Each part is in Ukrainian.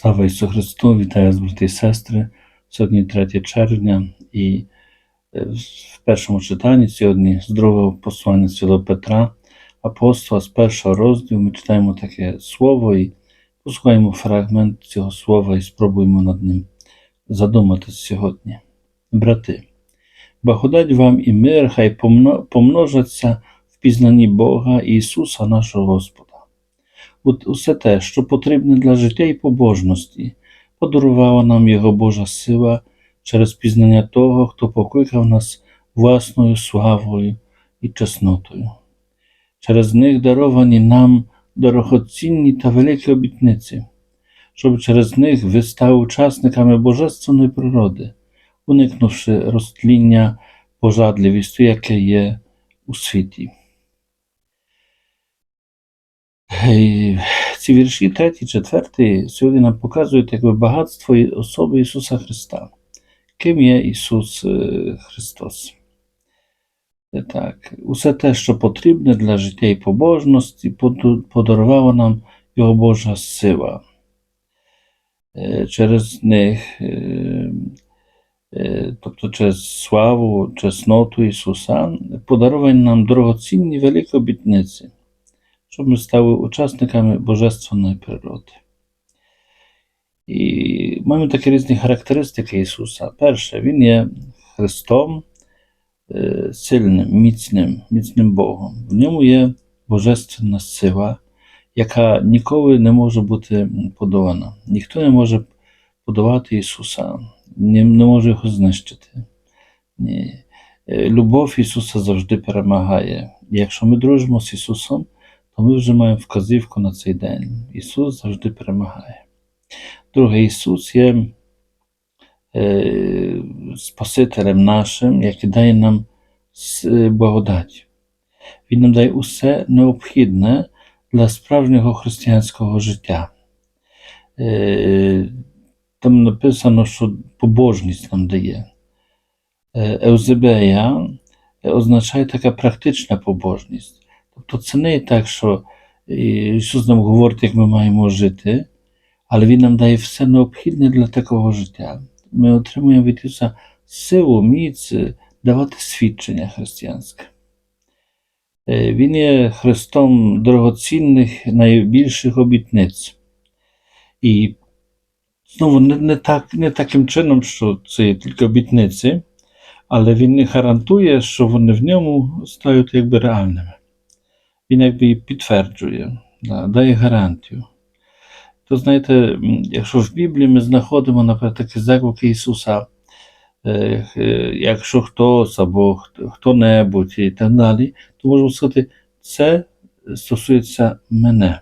Слава Ісусу Христу! Вітаю вас, брати і сестри. Сьогодні 3 червня, і е, в першому читанні сьогодні з другого послання Святого Петра, апостола з першого розділу ми читаємо таке слово і послухаємо фрагмент цього слова і спробуємо над ним задуматися сьогодні. Брати, благодать вам і мир, хай помно- помножаться в пізнанні Бога і Ісуса нашого Господа. Усе те, що потрібне для життя і побожності, подарувала нам Його Божа сила через пізнання того, хто покликав нас власною славою і чеснотою. Через них даровані нам дорогоцінні та великі обітниці, щоб через них ви стали учасниками божественної природи, уникнувши розтління пожадливістю, яке є у світі. Ці вірші, третій, четвертий, сьогодні нам показують якби багатство особи Ісуса Христа. Ким є Ісус е, Христос? Так, усе те, що потрібне для життя і побожності, подарувала нам Його Божа сила. Е, Через них, е, тобто через славу, чесноту Ісуса, подаровані нам дорогоцінні великі обітниці щоб ми стали учасниками божественної природи. І маємо такі різні характеристики Ісуса. Перше, Він є Христом, е, сильним, міцним, міцним Богом. В ньому є божественна сила, яка ніколи не може бути подолана. Ніхто не може подолати Ісуса, не, може його знищити. Ні. Е, Любов Ісуса завжди перемагає. Якщо ми дружимо з Ісусом, то ми вже маємо вказівку на цей день. Ісус завжди перемагає. Друге, Ісус є е, Спасителем нашим, який дає нам благодать. Він нам дає усе необхідне для справжнього християнського життя. Е, там написано, що побожність нам дає. Е, Еузебея е, означає така практична побожність. Тобто це не так, що е, Ісус нам говорить, як ми маємо жити, але Він нам дає все необхідне для такого життя. Ми отримуємо від Ісуса силу, міць е, давати свідчення християнське. Е, Він є Христом дорогоцінних найбільших обітниць. І знову не, не, так, не таким чином, що це є тільки обітниці, але Він не гарантує, що вони в ньому стають якби реальними він якби і підтверджує, дає гарантію. То знаєте, якщо в Біблії ми знаходимо, наприклад, такі заклики Ісуса, е, е, якщо хтось або хто- хто-небудь і так далі, то можемо сказати, це стосується мене.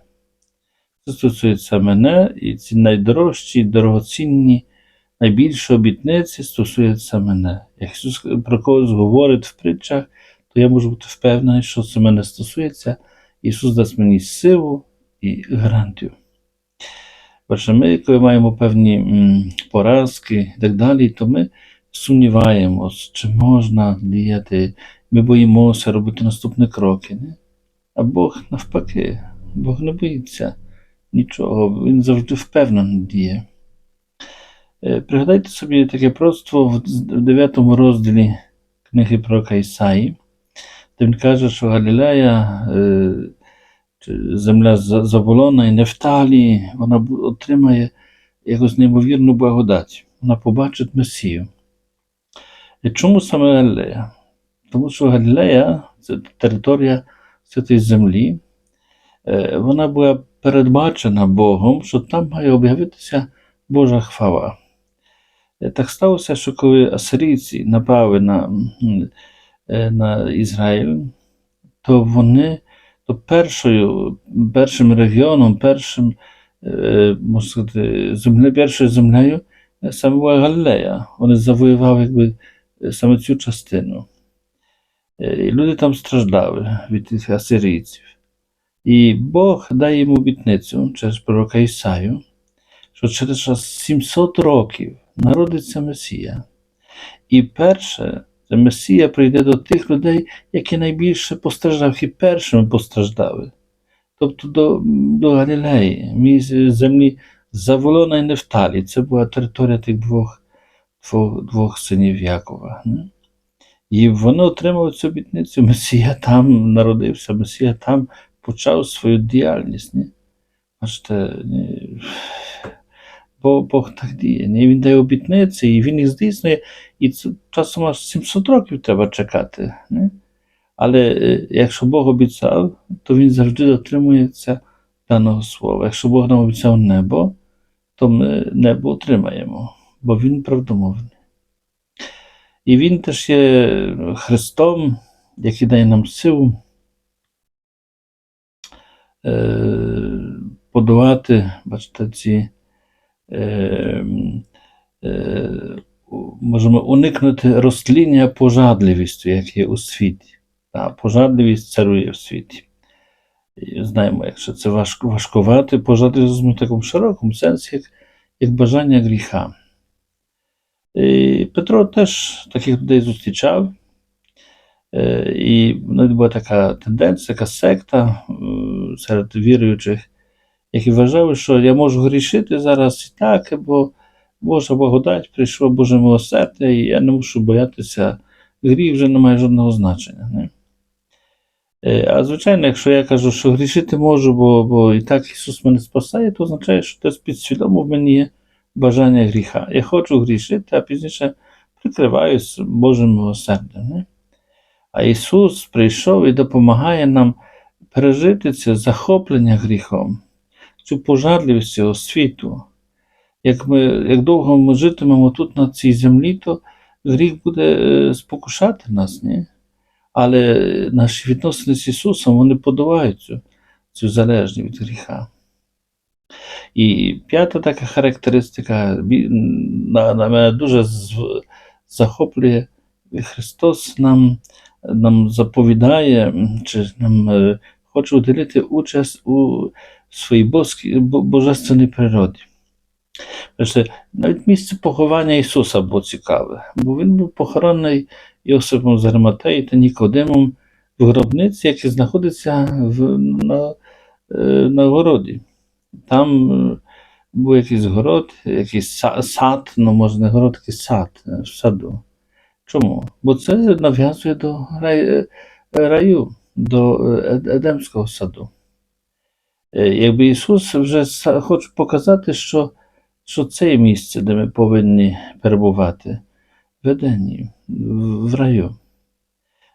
Це стосується мене, і ці найдорожчі, дорогоцінні, найбільші обітниці стосуються мене. Як Ісус про когось говорить в притчах, то я можу бути впевнений, що це мене стосується. Ісус дасть мені силу і гарантію. Перше, ми, коли маємо певні поразки і так далі, то ми сумніваємось, чи можна діяти, ми боїмося робити наступні кроки. Не? А Бог навпаки, Бог не боїться нічого, Він завжди впевнено діє. Е, Пригадайте собі таке пророцтво в 9 розділі книги пророка Ісаї, він каже, що Галілея, е, земля За- Заволона і Нефталі, вона отримає якусь неймовірну благодать. Вона побачить Месію. І чому саме Галілея? Тому що Галілея це територія святої землі. Е, Вона була передбачена Богом, що там має об'явитися Божа хвала. Е, Так сталося, що коли асирійці напали на, на Ізраїль, то вони то першою, першим регіоном, першим, е, можна сказати, земле, першою землею е, саме була Галилея. Вони завоювали якби, е, саме цю частину. Е, І люди там страждали від тих асирійців. І Бог дає йому обітницю через пророка Ісаю, що через 700 років народиться Месія. І перше, Месія прийде до тих людей, які найбільше постраждали, які першими постраждали. Тобто до, до Галілеї, місць землі Заволона і Нефталі. Це була територія тих двох, двох, синів Якова. Не? І вони отримали цю обітницю. Месія там народився, Месія там почав свою діяльність. Не? Бачите, ні. Бо Бог так діє. Він дає обітниці, і він їх здійснює, і це часом аж 700 років треба чекати. Не? Але е, якщо Бог обіцяв, то він завжди дотримується даного слова. Якщо Бог нам обіцяв небо, то ми небо отримаємо, бо Він правдомовний. І Він теж є Христом, який дає нам силу е, подолати, бачите, ці. Е, е, можемо уникнути розтління пожадливістю, як є у світі. Та пожадливість царує в світі. Знаємо, якщо це важко, важкувати, пожадливість в такому широкому сенсі, як, як бажання гріха. І Петро теж таких людей зустрічав. Е, І була така тенденція, така секта е, серед віруючих, які вважали, що я можу грішити зараз і так, бо Божа благодать прийшло Боже милосердя, і я не мушу боятися, гріх вже не має жодного значення. Не? А звичайно, якщо я кажу, що грішити можу, бо, бо і так Ісус мене спасає, то означає, що десь підсвідомо в мені є бажання гріха. Я хочу грішити, а пізніше прикриваюсь Божим милосердям. Не? А Ісус прийшов і допомагає нам пережити це захоплення гріхом, цю пожадливість цього світу. Як, ми, як довго ми житимемо тут на цій землі, то гріх буде е, спокушати нас, ні? але наші відносини з Ісусом вони подолають цю, цю залежність від гріха. І п'ята така характеристика на, на мене дуже захоплює. Христос нам, нам заповідає, чи нам е, хоче уділити участь у своїй боській, бо- божественній природі. Навіть місце поховання Ісуса було цікаве, бо Він був похоронений Йосипом з Арматеї та Нікодимом в гробниці, яка знаходиться в, на, на городі. Там був якийсь город, якийсь сад, ну може не город, якийсь сад в саду. Чому? Бо це нав'язує до рай, раю, до Едемського саду. Е, Якби Ісус вже хоче показати, що, що це місце, де ми повинні перебувати в Едені, в раю.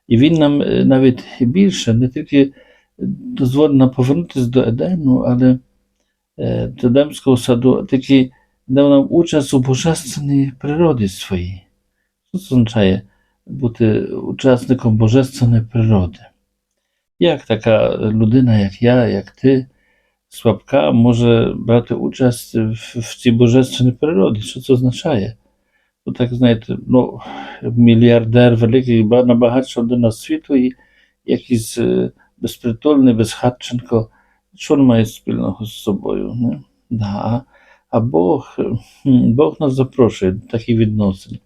І Він нам е, навіть більше не тільки дозволить нам повернутися до Едену, але е, до Едемського саду, таки дав нам участь у божественній природі своїй. Що це означає бути учасником божественної природи? Як така людина, як я, як ти, слабка, може брати участь в, в цій божественній природі? Що це означає? Ну, так знаєте, ну, мільярдер великий, ба- найбагатша людина світу і якийсь безпритульний, безхатченко, що він має спільного з собою? Не? Да. а- Бог, Бог нас запрошує до таких відносин,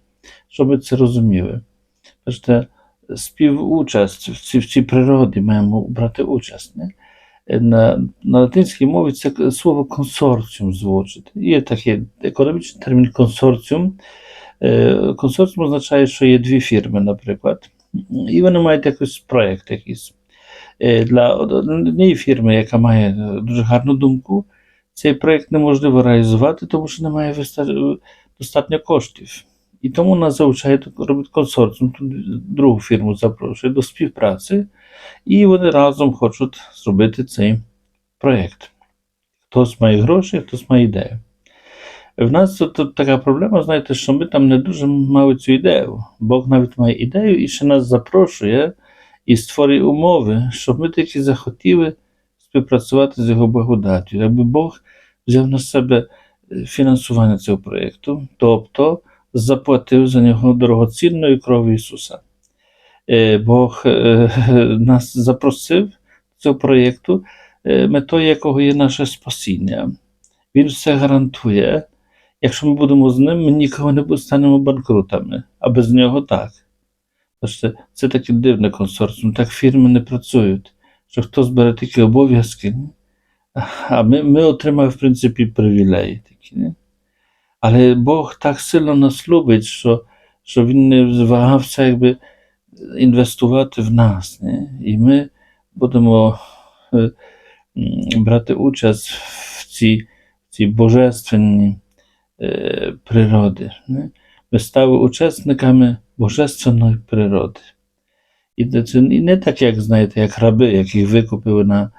щоб ми це розуміли. Співучасть в цій, в цій природі маємо брати участь. Не? На, на латинській мові це слово консорціум звучить. Є такий економічний термін консорціум. Е, Консорціум означає, що є дві фірми, наприклад, і вони мають якийсь проєкт якийсь. Е, Для однієї фірми, яка має е, дуже гарну думку, цей проєкт неможливо реалізувати, тому що немає достатньо коштів. І тому нас залучають робити консорціум, тут другу фірму запрошує до співпраці, і вони разом хочуть зробити цей проєкт. Хтось має гроші, хтось має ідею. В нас тут, тут така проблема, знаєте, що ми там не дуже мали цю ідею. Бог навіть має ідею і ще нас запрошує і створює умови, щоб ми таки захотіли співпрацювати з його благодаттю. Якби Бог взяв на себе е, фінансування цього проєкту, тобто заплатив за нього дорогоцінною кров'ю Ісуса. Е, Бог е, нас запросив до цього проєкту, е, метою якого є наше спасіння. Він все гарантує. Якщо ми будемо з ним, ми ніколи не станемо банкрутами, а без нього так. Бачите, це таке дивне консорціум, так фірми не працюють, що хтось бере такі обов'язки, А ми, ми отримали, в принципі, привілеї такі. Не? Але Бог так сильно нас любить, що, що Він не звагався якби інвестувати в нас. Не? І ми будемо брати участь в цій, в цій божественній е, природі. Не? Ми стали учасниками божественної природи. І це не так, як знаєте, як раби, яких викупили на,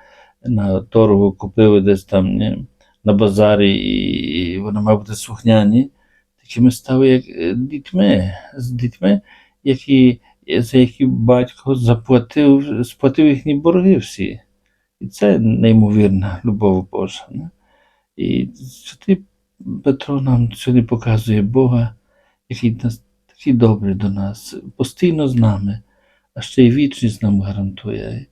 на торгу, купили десь там не, на базарі, і, вони мають бути слухняні. Такі ми стали як е, дітьми, з дітьми, які, за які батько заплатив, сплатив їхні борги всі. І це неймовірна любов Божа. Не? І святий Петро нам сьогодні показує Бога, який нас такий добрий до нас, постійно з нами, а ще й вічність нам гарантує.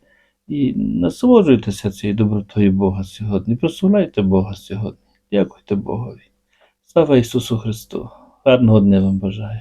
І насолоджуйтеся цією добротою Бога сьогодні. Прославляйте Бога сьогодні. Дякуйте Богові. Слава Ісусу Христу! Гарного дня вам бажаю!